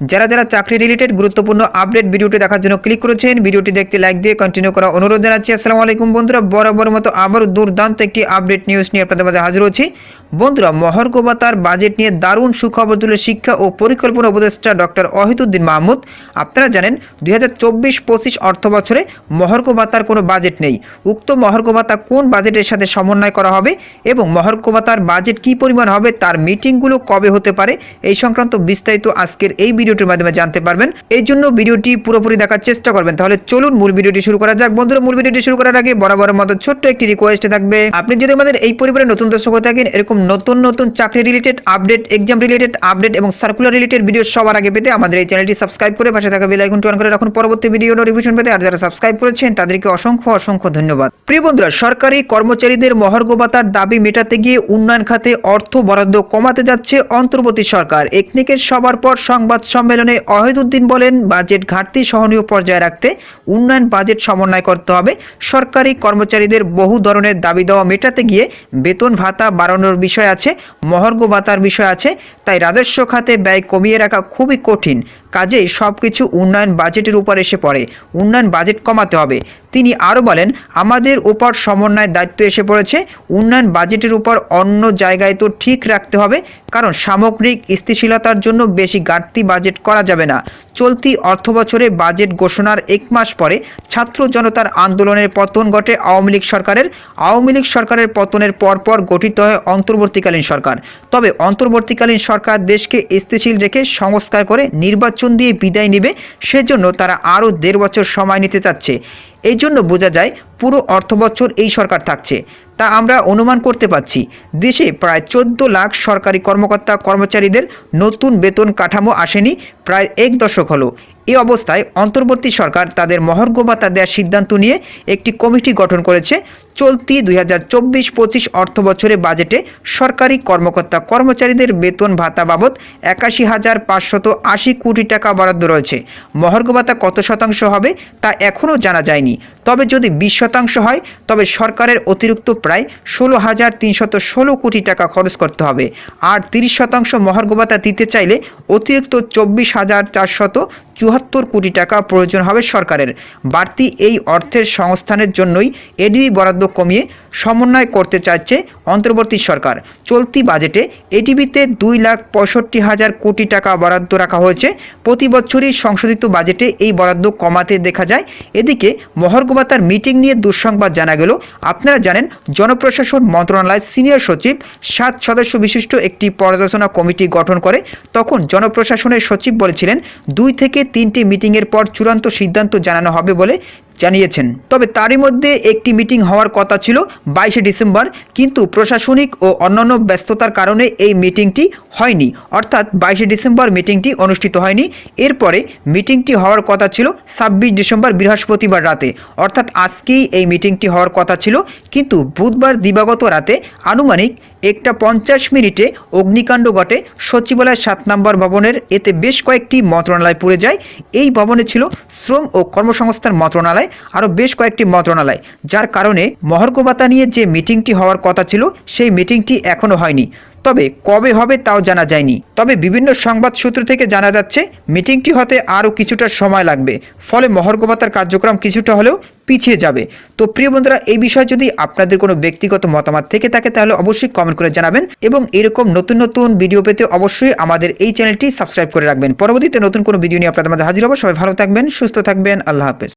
যারা যারা চাকরি রিলেটেড গুরুত্বপূর্ণ আপডেট ভিডিওটি দেখার জন্য ক্লিক করেছেন ভিডিওটি দেখতে লাইক দিয়ে কন্টিনিউ করা অনুরোধ জানাচ্ছি। আসসালামু আলাইকুম বন্ধুরা, বরাবর মতো আবারও দুর্দান্ত একটি আপডেট নিউজ নিয়ে আপনাদের মাঝে হাজির হচ্ছি। বন্ধুরা মহর্গ ভাতার বাজেট নিয়ে দারুণ সুখবর তুলে শিক্ষা ও পরিকল্পনা উপদেষ্টা ডক্টর অহিদুদ্দিন মাহমুদ। আপনারা জানেন, দুই হাজার চব্বিশ পঁচিশ অর্থ বছরে ভাতার কোনো বাজেট নেই। উক্ত মহর্গ ভাতা কোন বাজেটের সাথে সমন্বয় করা হবে এবং মহর্গ ভাতার বাজেট কী পরিমাণ হবে, তার মিটিংগুলো কবে হতে পারে, এই সংক্রান্ত বিস্তারিত আজকের এই ভিডিওটির মাধ্যমে জানতে পারবেন। এই জন্য ভিডিওটি পুরোপুরি দেখার চেষ্টা করবেন। তাহলে চলুন মূল ভিডিওটি শুরু করা যাক। বন্ধুরা, মূল ভিডিওটি শুরু করার আগে বরাবরের মতো ছোট্ট একটি রিকোয়েস্ট থাকবে। আপনি যদি আমাদের এই পরিবারে নতুন দর্শক হয়ে থাকেন, এরকম নতুন নতুন চাকরি related update exam related update এবং সার্কুলার রিলেটেড ভিডিও সবার আগে পেতে আমাদের এই চ্যানেলটি সাবস্ক্রাইব করে পাশে থাকা বেল আইকনটি অন করে রাখুন। পরবর্তী ভিডিও নোটিফিকেশন পেতে আর যারা সাবস্ক্রাইব করেছেন, তাদেরকে অসংখ্য অসংখ্য ধন্যবাদ। প্রিয় বন্ধুরা, সরকারি কর্মচারীদের মহার্ঘ ভাতার দাবি মেটাতে গিয়ে উন্নয়ন খাতে অর্থ বরাদ্দ কমাতে যাচ্ছে অন্তর্বর্তী সরকার। একনিকের সবার পর সংবাদ সম্মেলনে অহেদুদ্দিন বলেন, বাজেট ঘাটতি সহনীয় পর্যায়ে রাখতে উন্নয়ন বাজেট সমন্বয় করতে হবে। সরকারি কর্মচারীদের বহু ধরনের দাবি দেওয়া মেটাতে গিয়ে বেতন ভাতা বাড়ানোর বিষয় আছে মহর্গ ভাতার বিষয় আছে তাই রাজস্ব খাতে ব্যয় কমিয়ে রাখা খুবই কঠিন। কাজেই সব কিছু উন্নয়ন বাজেটের উপর এসে পড়ে। উন্নয়ন বাজেট কমাতে হবে। তিনি আরও বলেন, আমাদের উপর সমন্বয়ের দায়িত্ব এসে পড়েছে। উন্নয়ন বাজেটের উপর অন্য জায়গায় তো ঠিক রাখতে হবে, কারণ সামগ্রিক স্থিতিশীলতার জন্য বেশি ঘাটতি বাজেট করা যাবে না। চলতি অর্থবছরে বাজেট ঘোষণার এক মাস পরে ছাত্র জনতার আন্দোলনের পতন ঘটে আওয়ামী লীগ সরকারের। আওয়ামী লীগ সরকারের পতনের পরপর গঠিত হয় অন্তর্বর্তীকালীন সরকার। তবে অন্তর্বর্তীকালীন সরকার দেশকে স্থিতিশীল রেখে সংস্কার করে নির্বাচন দিয়ে বিদায় নেবে, সেজন্য তারা আরও দেড় বছর সময় নিতে চাচ্ছে। এই জন্য বোঝা যায় পুরো অর্থবছর এই সরকার থাকছে। তা আমরা অনুমান করতে পাচ্ছি দেশে প্রায় চোদ্দ লাখ সরকারি কর্মকর্তা কর্মচারীদের নতুন বেতন কাঠামো আসেনি, প্রায় এক দশক হলো। এই অবস্থায় অন্তর্বর্তী সরকার তাদের মহর্ঘ ভাতা দেওয়ার সিদ্ধান্ত নিয়ে একটি কমিটি গঠন করেছে। চলতি দুই হাজার চব্বিশ পঁচিশ অর্থ বছরে বাজেটে সরকারি কর্মকর্তা কর্মচারীদের বেতন ভাতা বাবদ একাশি হাজার পাঁচশত আশি কোটি টাকা বরাদ্দ রয়েছে। মহর্ঘ ভাতা কত শতাংশ হবে তা এখনও জানা যায়নি। তবে যদি বিশ শতাংশ হয়, তবে সরকারের অতিরিক্ত প্রায় ষোলো হাজার তিনশত ষোলো কোটি টাকা খরচ করতে হবে। আর তিরিশ শতাংশ মহার্ঘ ভাতা দিতে চাইলে অতিরিক্ত চব্বিশ হাজার চারশত চুয়াত্তর কোটি টাকা প্রয়োজন হবে সরকারের। বাড়তি এই অর্থের সংস্থানের জন্যই এডিবি বরাদ্দ কমিয়ে সমন্বয় করতে চাইছে অন্তর্বর্তী সরকার। চলতি বাজেটে এডিবিতে দুই লাখ পঁয়ষট্টি হাজার কোটি টাকা বরাদ্দ রাখা হয়েছে। প্রতি বছরই সংশোধিত বাজেটে এই বরাদ্দ কমাতে দেখা যায়। এদিকে মহর্গভাতার মিটিং নিয়ে দুঃসংবাদ জানা গেল। আপনারা জানেন, জনপ্রশাসন মন্ত্রণালয় সিনিয়র সচিব, সাত সদস্য বিশিষ্ট একটি পর্যালোচনা কমিটি গঠন করে। তখন জনপ্রশাসনের সচিব বলেছিলেন, দুই থেকে তিনটি মিটিংয়ের পর চূড়ান্ত সিদ্ধান্ত জানানো হবে বলে জানিয়েছেন। তবে তারই মধ্যে একটি মিটিং হওয়ার কথা ছিল বাইশে ডিসেম্বর, কিন্তু প্রশাসনিক ও অন্যান্য ব্যস্ততার কারণে এই মিটিংটি হয়নি। অর্থাৎ বাইশে ডিসেম্বর মিটিংটি অনুষ্ঠিত হয়নি। এরপরে মিটিংটি হওয়ার কথা ছিল ছাব্বিশ ডিসেম্বর বৃহস্পতিবার রাতে। অর্থাৎ আজকেই এই মিটিংটি হওয়ার কথা ছিল, কিন্তু বুধবার দিবাগত রাতে আনুমানিক একটা পঞ্চাশ মিনিটে অগ্নিকাণ্ড ঘটে। সচিবালয় সাত নম্বর ভবনের। এতে বেশ কয়েকটি মন্ত্রণালয় পুড়ে যায়। এই ভবনে ছিল শ্রম ও কর্মসংস্থান মন্ত্রণালয় আরও বেশ কয়েকটি মন্ত্রণালয়। যার কারণে মহর্গভাতা নিয়ে যে মিটিংটি হওয়ার কথা ছিল, সেই মিটিংটি এখনও হয়নি। তবে কবে হবে তাও জানা যায়নি। তবে বিভিন্ন সংবাদ সূত্র থেকে জানা যাচ্ছে, মিটিংটি হতে আরও কিছুটা সময় লাগবে। ফলে মহর্গভাতার কার্যক্রম কিছুটা হলেও পিছিয়ে যাবে। তো প্রিয় বন্ধুরা, এই বিষয়ে যদি আপনাদের কোনো ব্যক্তিগত মতামত থেকে থাকে, তাহলে অবশ্যই কমেন্ট করে জানাবেন এবং এরকম নতুন নতুন ভিডিও পেতে অবশ্যই আমাদের এই চ্যানেলটি সাবস্ক্রাইব করে রাখবেন। পরবর্তীতে নতুন কোনো ভিডিও নিয়ে আপনাদের মাঝে হাজির হব। সবাই ভালো থাকবেন, সুস্থ থাকবেন। আল্লাহ হাফেজ।